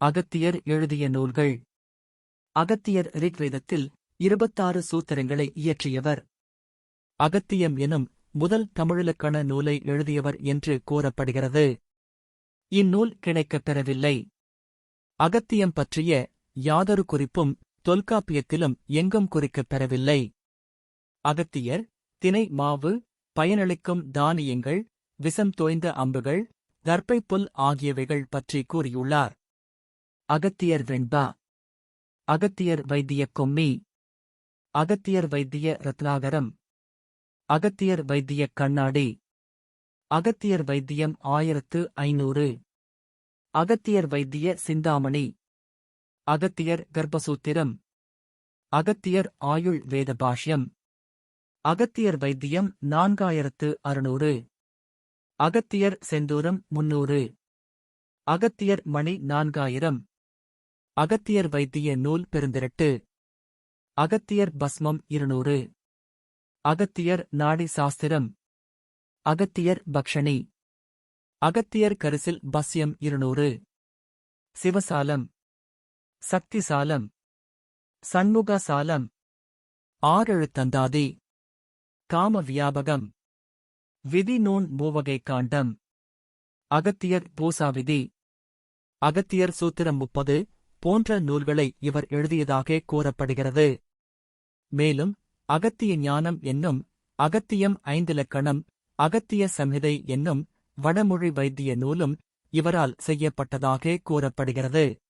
அகத்தியர் எழுதிய நூல்கள். அகத்தியர் ரிக்வேதத்தில் இருபத்தாறு சூத்திரங்களை இயற்றியவர். அகத்தியம் எனும் முதல் தமிழிலக்கண நூலை எழுதியவர் என்று கூறப்படுகிறது. இந்நூல் கிடைக்கப் பெறவில்லை. அகத்தியம் பற்றிய யாதொரு குறிப்பும் தொல்காப்பியத்திலும் எங்கும் குறிக்கப் பெறவில்லை. அகத்தியர் தினை மாவு பயனளிக்கும் தானியங்கள் விஷம் தோய்ந்த அம்புகள் தர்ப்பைப்புல் ஆகியவைகள் பற்றி கூறியுள்ளார். அகத்தியர் வெண்பா அகத்தியர் வைத்திய கொம்மி. அகத்தியர் வைத்திய ரத்னாகரம். அகத்தியர் வைத்திய கண்ணாடி. அகத்தியர் வைத்தியம் ஆயிரத்து ஐநூறு. அகத்தியர் வைத்திய சிந்தாமணி. அகத்தியர் கர்ப்பசூத்திரம். அகத்தியர் ஆயுள் வேத பாஷ்யம். அகத்தியர் வைத்தியம் நான்காயிரத்து அறுநூறு. அகத்தியர் செந்தூரம் முன்னூறு. அகத்தியர் மணி நான்காயிரம். அகத்தியர் வைத்திய நூல் பெருந்திரட்டு. அகத்தியர் பஸ்மம் இருநூறு. அகத்தியர் நாடி சாஸ்திரம். அகத்தியர் பக்ஷணி. அகத்தியர் கரிசில் பஸ்யம் இருநூறு. சிவசாலம். சக்திசாலம். சண்முகசாலம் ஆறெழுத்தந்தாதி. காம வியாபகம் விதி நூன் மூவகை காண்டம். அகத்தியர் பூசாவிதி. அகத்தியர் சூத்திரம் முப்பது. போன்ற நூல்களை இவர் எழுதியதாக கூறப்படுகிறது. மேலும் அகத்திய ஞானம் என்னும் அகத்தியம் ஐந்திலக்கணம் அகத்திய சம்ஹிதை என்னும் வடமொழி வைத்திய நூலும் இவரால் செய்யப்பட்டதாக கூறப்படுகிறது.